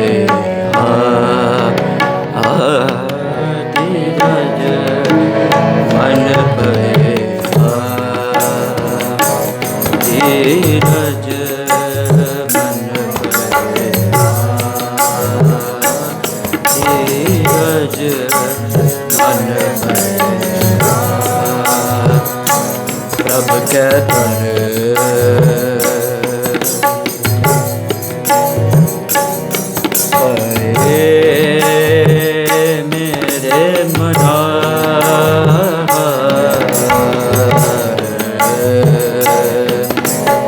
yeah. ਤੇਰੇ ਮਨਾਰ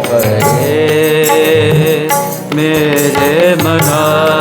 ਪਰੇ ਮੇਰੇ ਮਨਾਰ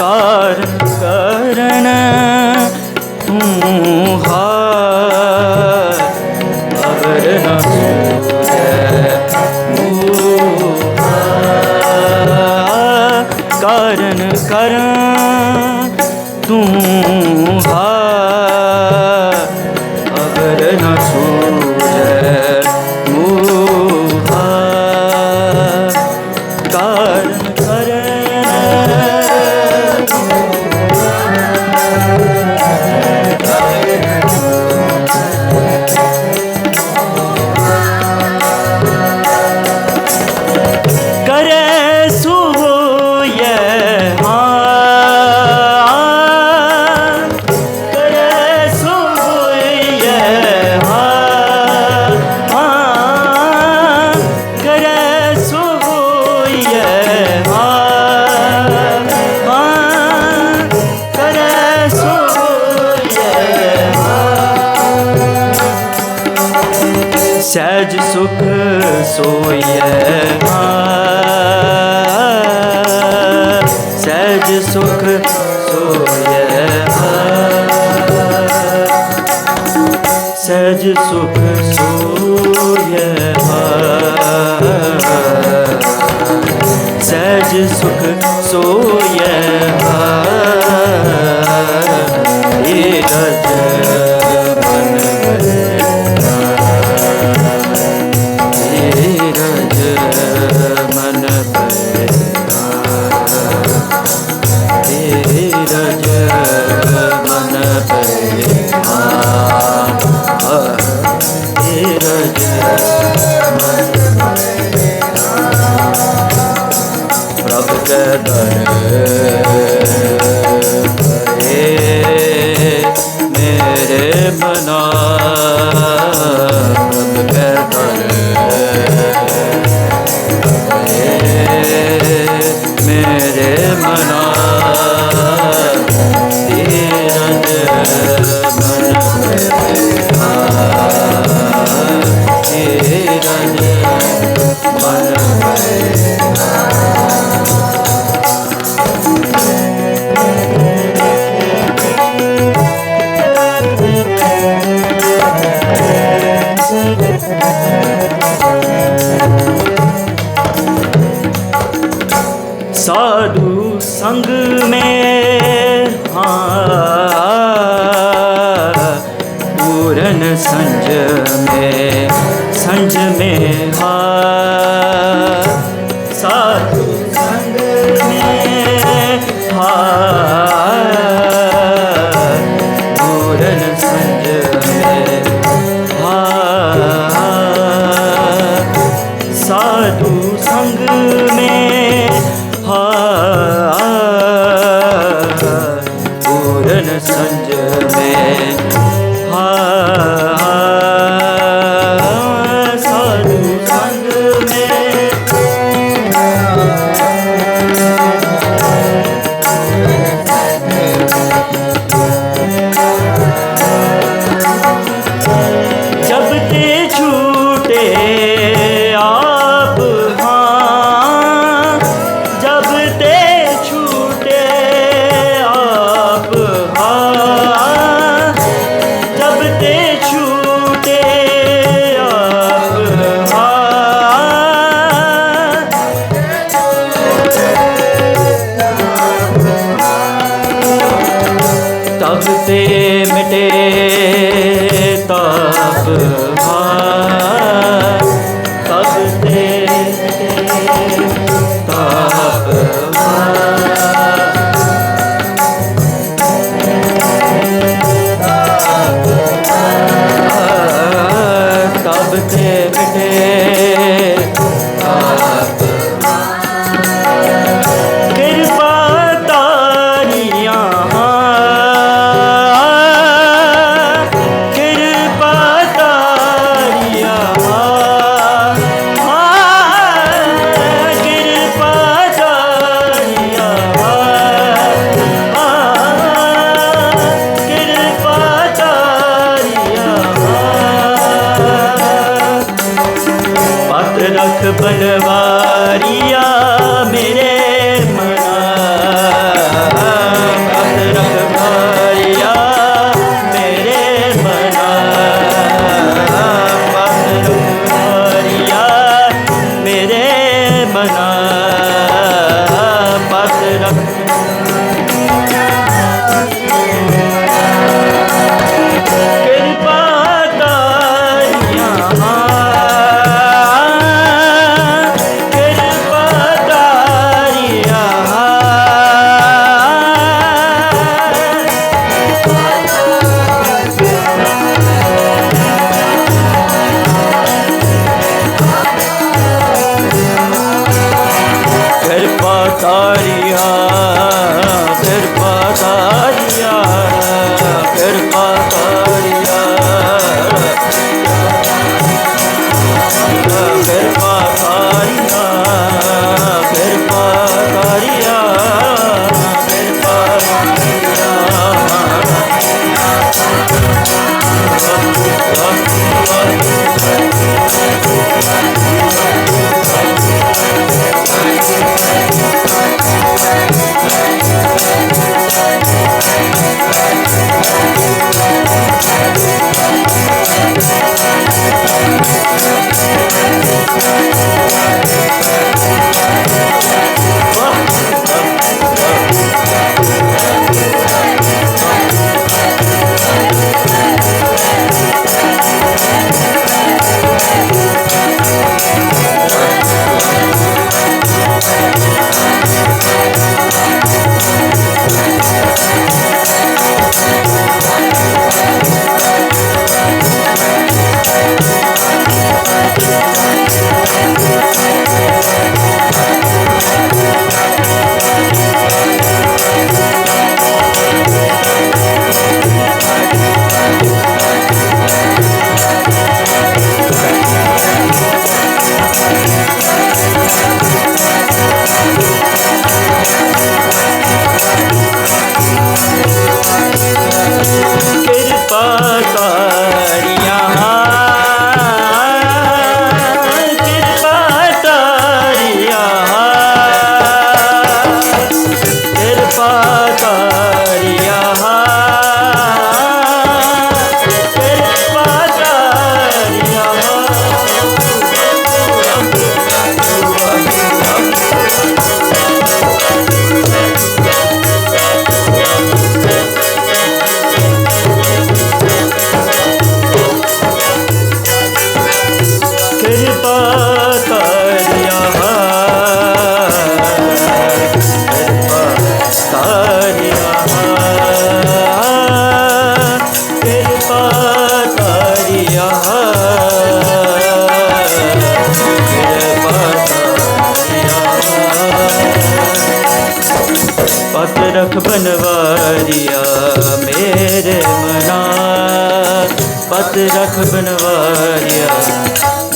कर्ण हा। ਸਹਿਜ ਸੁਖ ਸੋਈਐ ਸਹਿਜ ਸੁਖ ਸੋਈਐ ਸਹਿਜ ਸੁਖ ਸੋਈਐ ਸਹਿਜ ਸੁਖ ਸੋਈਐ ਏ ਰਜ। ਮਨਾ ਤੇਰਾ ਜੈ पूरन संज में संज में हा Yeah. ਬਨਵਾਰਿਆ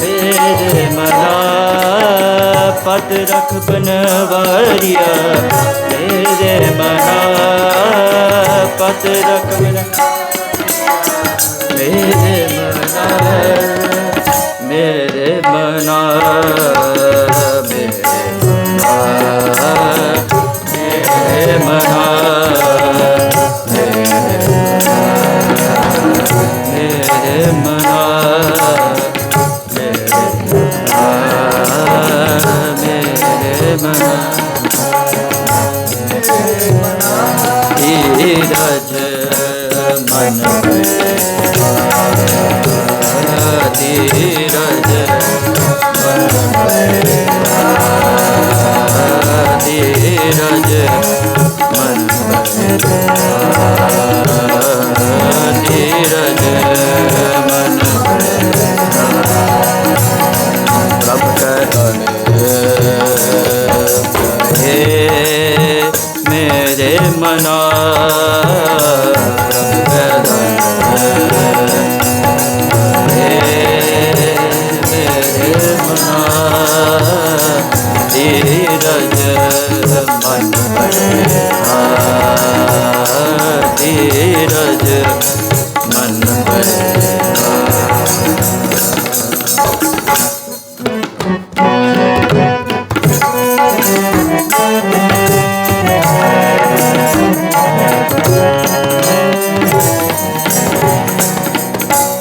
ਮੇਰੇ ਮਨਾ ਪਤ ਰਖ ਬਨਵਾਰੀਆ ਮੇਰੇ ਮਨਾ ਪਤ ਰਖ ਬਨ ਮੇਰੇ ਮਨਾ ਮੇਰੇ ਮਨਾ ਮੇਰੇ ਮਨਾ ਮੇਰੇ ਮਨਾ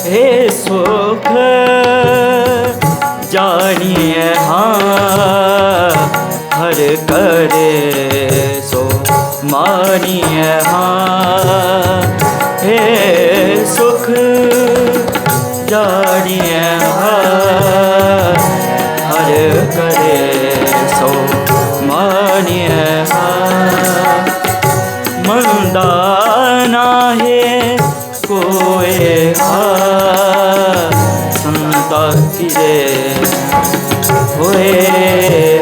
ਏ ਸੁਖ ਜਾਣੀਏ ਹਾਂ ਹਰ ਕਰੇ ਸੋ ਮਾਨੀਏ ਹਾਂ। ਫਿਰੇ ਹੋਏ?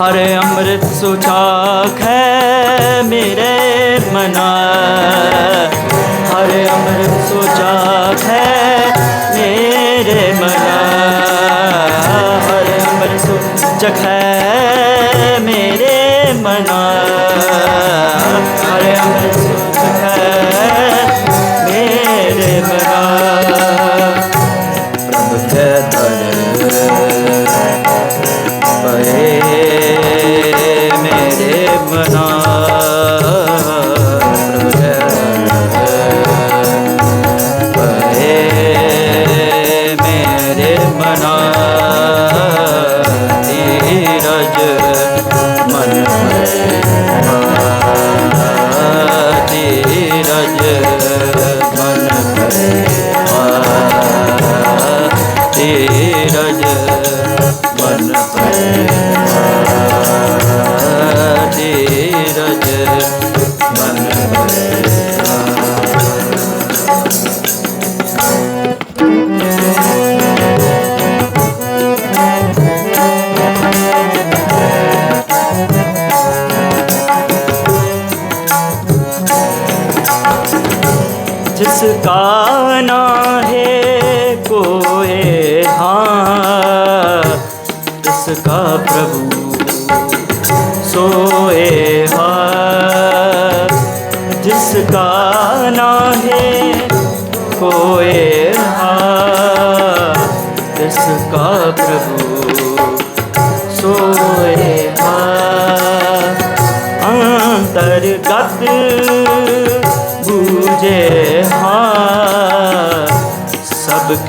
ਹਰ ਅੰਮ੍ਰਿਤ ਸੁਚਾਖ ਹੈ ਮੇਰੇ ਮਨਾ। ਹਰ ਅੰਮ੍ਰਿਤ ਸੁਚਾਖ ਹੈ ਮੇਰੇ ਮਨਾ। ਹਰ ਅੰਮ੍ਰਿਤ ਸੁਚਾਖ ਹੈ ਮੇਰੇ ਮਨਾ। ਹਰ ਅੰਮ੍ਰਿਤ ਪੈ ਤੇਰਾ ਜਨ ਮਨ ਪੈ है कोई हाँ जिसका प्रभु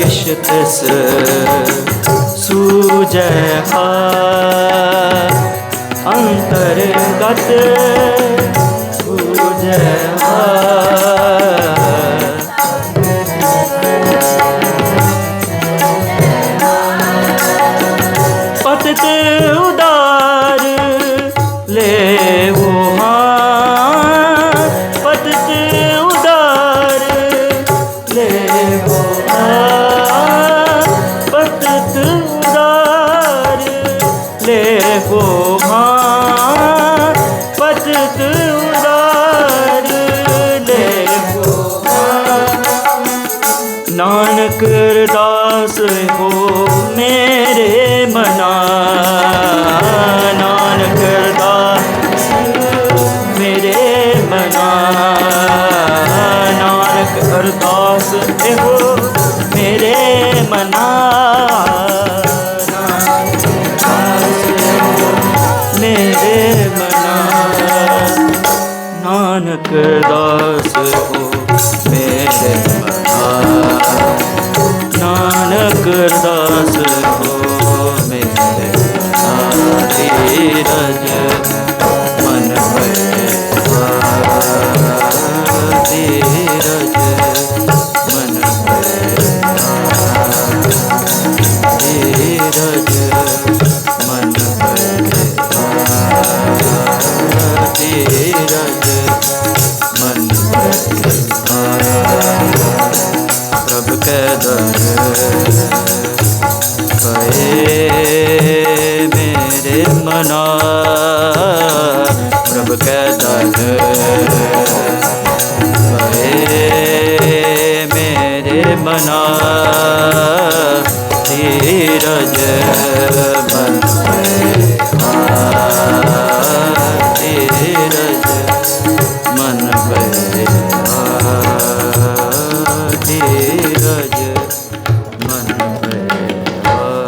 ਸਭ ਕਿਛ ਤਿਸ ਸੂਜੈ ਹਾ ਦਾਸ ਹੋ ਮੇਰੇ ਮਨਾ ਨਾਨਕ ਦਾਸ ਹੋ ਮੇਰੇ ਮਨਾ ਧੀਰਜ ਮਨ ਪ੍ਰਭ ਕੈ ਦਰ ਮੇਰੇ ਮਨਾ ਪ੍ਰਭ ਕੈ ਦਰ ਪਏ ਮੇਰੇ ਮਨਾ ਧੀਰਜ